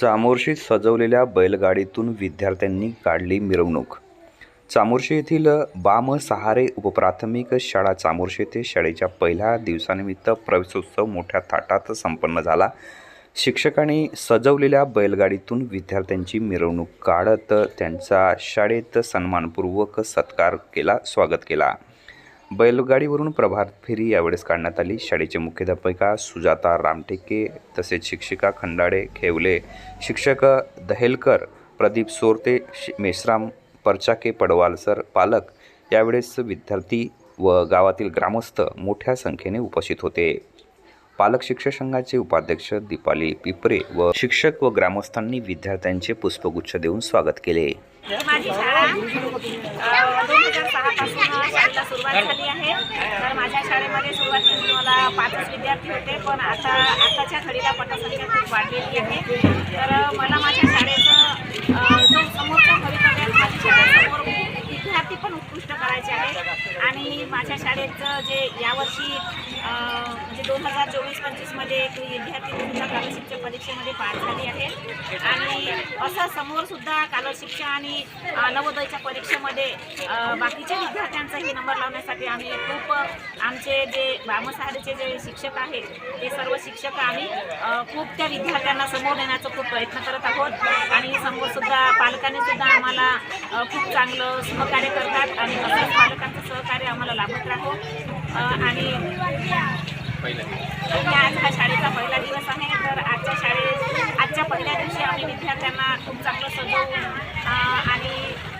चामोर्शी सजवलेल्या बैलगाडीतून विद्यार्थ्यांनी काढली मिरवणूक. चामोर्शी येथील बाम सहारे उपप्राथमिक शाळा चामोर्शी येथे शाळेच्या पहिल्या दिवसानिमित्त प्रवेशोत्सव मोठ्या थाटात संपन्न झाला. शिक्षकांनी सजवलेल्या बैलगाडीतून विद्यार्थ्यांची मिरवणूक काढत त्यांचा शाळेत सन्मानपूर्वक सत्कार केला स्वागत केला. बैलगाडीवरून प्रभात फेरी यावेळेस काढण्यात आली. शाळेचे मुख्याध्यापिका सुजाता रामटेके तसेच शिक्षिका खंडाळे खेवले शिक्षक दहेलकर प्रदीप सोरते मेश्राम परचाके पडवालसर पालक यावेळेस विद्यार्थी व गावातील ग्रामस्थ मोठ्या संख्येने उपस्थित होते. पालक शिक्षक संघाचे उपाध्यक्ष दीपाली पिपरे व शिक्षक व ग्रामस्थांनी विद्यार्थ्यांचे पुष्पगुच्छ देऊन स्वागत केले माझी शाळा दोन हजार सहापासून शाळेला सुरुवात झाली आहे. तर माझ्या शाळेमध्ये सुरुवातीला मला पाचच विद्यार्थी होते पण आता आताच्या घडीला पटसंख्या खूप वाढलेली आहे. तर मला माझ्या शाळेचं जो समोरच्या भवितव्यात माझ्या शाळेसमोर विद्यार्थी पण उत्कृष्ट करायचे आहे आणि माझ्या शाळेचं जे यावर्षी म्हणजे दोन हजार चोवीस पंचवीसमध्ये एक विद्यार्थी स्कॉलरशिपच्या परीक्षेमध्ये पास झाली आहे. आणि असं समोर सुद्धा स्कॉलरशिपच्या आणि नवोदयच्या परीक्षेमध्ये बाकीच्या विद्यार्थ्यांचाही नंबर लावण्यासाठी आम्ही खूप आमचे जे बामसहारेचे जे शिक्षक आहेत ते सर्व शिक्षक आम्ही खूप त्या विद्यार्थ्यांना समोर नेण्याचा खूप प्रयत्न करत आहोत. आणि समोर सुद्धा पालकांनी सुद्धा आम्हाला खूप चांगलं सहकार्य करतात आणि असंच पालकांचं सहकार्य आम्हाला लाभत राहो. आणि आज हा शाळेचा पहिला दिवस आहे तर आजच्या घ्या त्यांना खूप चांगलं सजवून आणि